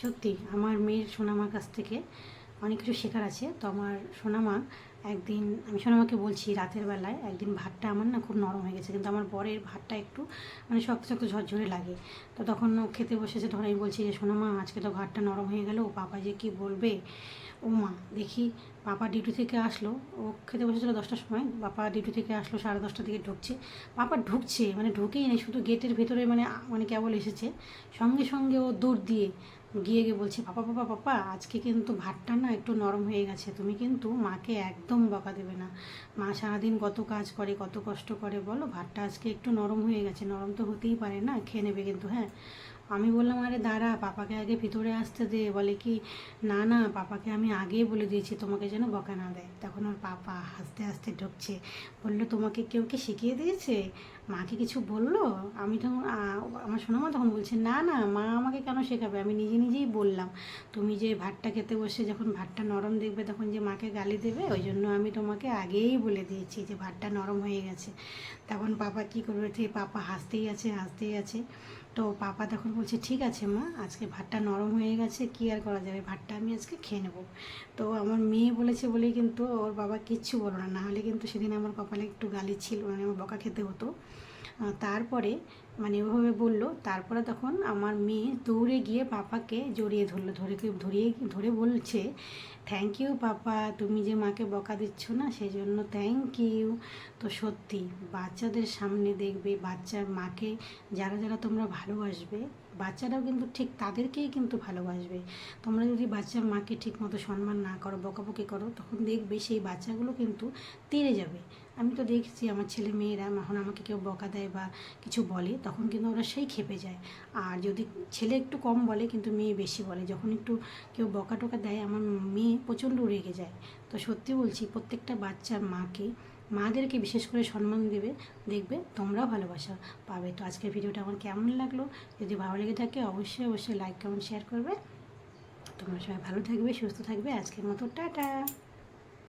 সত্যি, আমার মেয়ের সোনামার কাছ থেকে অনেক কিছু শেখার আছে। তো আমার সোনামা একদিন, আমি সোনামাকে বলছি রাতের বেলায়, একদিন ভাতটা আমার না খুব নরম হয়ে গেছে, কিন্তু আমার বরের ভাতটা একটু মানে শক্ত শক্ত ঝরঝরে লাগে। তো তখন খেতে বসেছে, তখন আমি বলছি যে, সোনামা, আজকে তো ভাতটা নরম হয়ে গেল, পাপা যে কি বলবে? ও মা, দেখি, পাপা ডিউটি থেকে আসলো, ও খেতে বসেছিল দশটার সময়, পাপা ডিউটি থেকে আসলো সাড়ে দশটার দিকে ঢুকছে। পাপা ঢুকছে? মানে ঢুকেই নেই, শুধু গেটের ভেতরে মানে মানে কেবল এসেছে। সঙ্গে সঙ্গে ও দৌড় দিয়ে গিয়ে গিয়ে বলছে, পাপা পাপা পাপা, আজকে কিন্তু ভাতটা না একটু নরম হয়ে গেছে। তুমি কিন্তু মাকে একদম বকা দেবে না। মা সারাদিন কত কাজ করে, কত কষ্ট করে, বলো, ভাতটা আজকে একটু নরম হয়ে গেছে। নরম তো হতেই পারে না, খেয়ে নেবে কিন্তু হ্যাঁ? আমি বললাম, আরে দাঁড়া, পাপাকে আগে ভিতরে আসতে দে। বলে কি, না না, পাপাকে আমি আগেই বলে দিয়েছি, তোমাকে যেন বকা না দেয়। তখন ওর পাপা হাসতে হাসতে ঢুকছে। বলল, তোমাকে কেউ কি শিখিয়ে দিয়েছে? মাকে কিছু বলল? আমি তখন আমার শোনামা তখন বলছে, না না, মা আমাকে কেন শেখাবে? আমি নিজে নিজেই বললাম, তুমি যে ভাতটা খেতে বসে যখন ভাতটা নরম দেখবে তখন যে মাকে গালি দেবে, ওই জন্য আমি তোমাকে আগেই বলে দিয়েছি যে ভাতটা নরম হয়ে গেছে। তখন পাপা কী করবে পাপা হাসতেই আছে হাসতেই আছে। তো পাপা তখন বলছে, ঠিক আছে মা, আজকে ভাতটা নরম হয়ে গেছে, কি আর করা যাবে? ভাতটা আমি আজকে খেয়ে নেব। তো আমার মেয়ে বলেছে বলেই কিন্তু ওর বাবা কিচ্ছু বলো না হলে কিন্তু সেদিন আমার কপালে একটু গালি ছিল মানে আমার বকা খেতে হতো। তারপরে মানে ওভাবে বলল, তারপরে তখন আমার মেয়ে দৌড়ে গিয়ে পাপাকে জড়িয়ে ধরলো, ধরে ধরিয়ে ধরে বলছে থ্যাংক ইউ পাপা, তুমি যে মাকে বকা দিচ্ছ না সেই জন্য থ্যাংক ইউ তো সত্যি, বাচ্চাদের সামনে দেখবে বাচ্চার মাকে যারা যারা তোমরা ভালোবাসবে, বাচ্চারাও কিন্তু ঠিক তাদেরকেই কিন্তু ভালোবাসবে। তোমরা যদি বাচ্চার মাকে ঠিক মতো সম্মান না করো, বকাবকি করো, তখন দেখবে সেই বাচ্চাগুলো কিন্তু তেড়ে যাবে। আমি তো দেখছি আমার ছেলে মেয়েরা যখন আমাকে কেউ বকা দেয় বা কিছু বলে, তখন কিন্তু ওরা সেই খেপে যায়। আর যদি ছেলে একটু কম বলে, কিন্তু মেয়ে বেশি বলে। যখন একটু কেউ বকা টোকা দেয়, আমার মেয়ে প্রচণ্ড রেগে যায়। তো সত্যি বলছি, প্রত্যেকটা বাচ্চার মাকে, মাদেরকে বিশেষ করে সম্মান দেবে, দেখবে তোমরাও ভালোবাসা পাবে। তো আজকের ভিডিওটা আমার কেমন লাগল? যদি ভালো লেগে থাকে, অবশ্যই অবশ্যই লাইক কমেন্ট শেয়ার করবে। তোমরা সবাই ভালো থাকবে, সুস্থ থাকবে। আজকের মতো, টাটা!